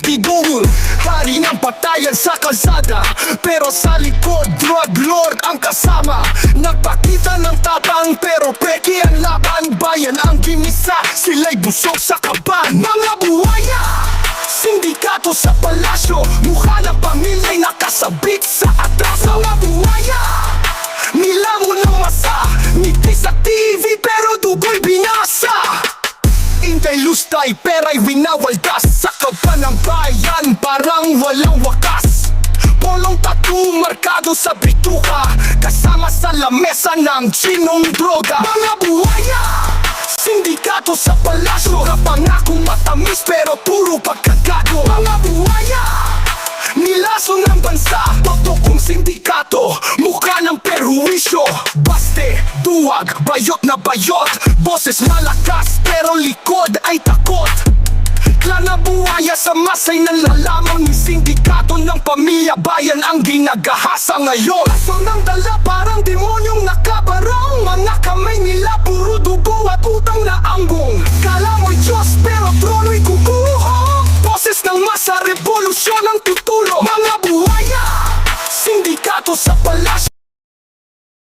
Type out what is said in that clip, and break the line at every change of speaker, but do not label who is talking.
Pidul Hari ng patayan sa kalsada. Pero sa likod, drug lord ang kasama. Nagpakita ng tapang pero peki ang laban. Bayan ang ginisa, sila'y busog sa kaban. Mga buhaya Sindikato sa palasyo. Mukha ng pamilya'y nakasabit sa atas. Mga buhaya Nilamon ng masa. Ngiti sa TV pero dugo'y binasa. Intay lustay pera'y winawaldas Sa kaban parang walang wakas Polong tattoo markado sa bituka Kasama sa lamesa ng chinong droga. Mga buhaya Sindikato sa palasyo Kapangakong matamis pero puro pagkagago Mga buhaya Nilaso ng bansa Totokong sindikato Mukha ng perwisyo. Baste, duwag, bayot na bayot Boses malakas pero likod sa masay ng sindikato ng pamilya. Bayan ang ginagahasa ngayon. Aso ng dala parang demonyong nakabarong. Mga kamay nila puro dugo at utang na anggong. Kala mo'y Diyos pero trono'y kukuho. Boses ng masa, revolusyon ang tuturo. Mga buhaya Sindikato sa pala